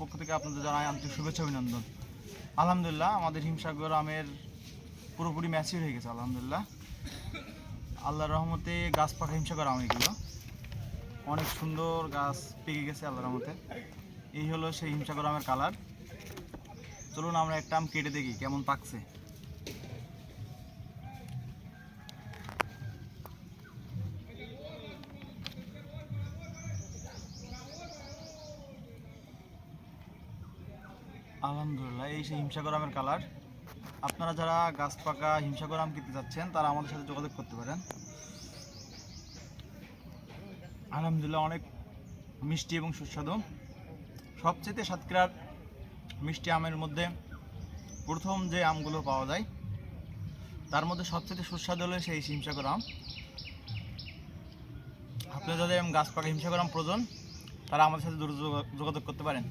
পক্ষ থেকে আপনাদের জানাই আন্তরিক শুভেচ্ছা, অভিনন্দন। আলহামদুলিল্লাহ, আমাদের হিমসাগর আমের পুরোপুরি ম্যাচিউর হয়ে গেছে, আলহামদুলিল্লাহ। আল্লাহর রহমতে গাছ পাখা হিমসাগর আম এগুলো। অনেক সুন্দর গাছ পেকে গেছে আল্লাহর রহমতে। এই হলো সেই হিমসাগর আমের কালার। চলুন আমরা একটা আম কেটে দেখি, কেমন পাকছে। আলহামদুলিল্লাহ, এই সেই হিমসাগর আমের কালার আপনারা যারা গাছ পাকা হিমসাগর আম কিনতে যাচ্ছেন, তারা আমাদের সাথে যোগাযোগ করতে পারেন। আলহামদুলিল্লাহ অনেক মিষ্টি এবং সুস্বাদু। সবচেয়ে সাতক্ষীরার মিষ্টি আমের মধ্যে প্রথম যে আমগুলো পাওয়া যায়, তার মধ্যে সবচেয়ে সুস্বাদু হলো সেই হিমসাগর আম আপনাদের যাদের গাছ পাকা আম প্রয়োজন, তারা আমাদের সাথে যোগাযোগ করতে পারেন।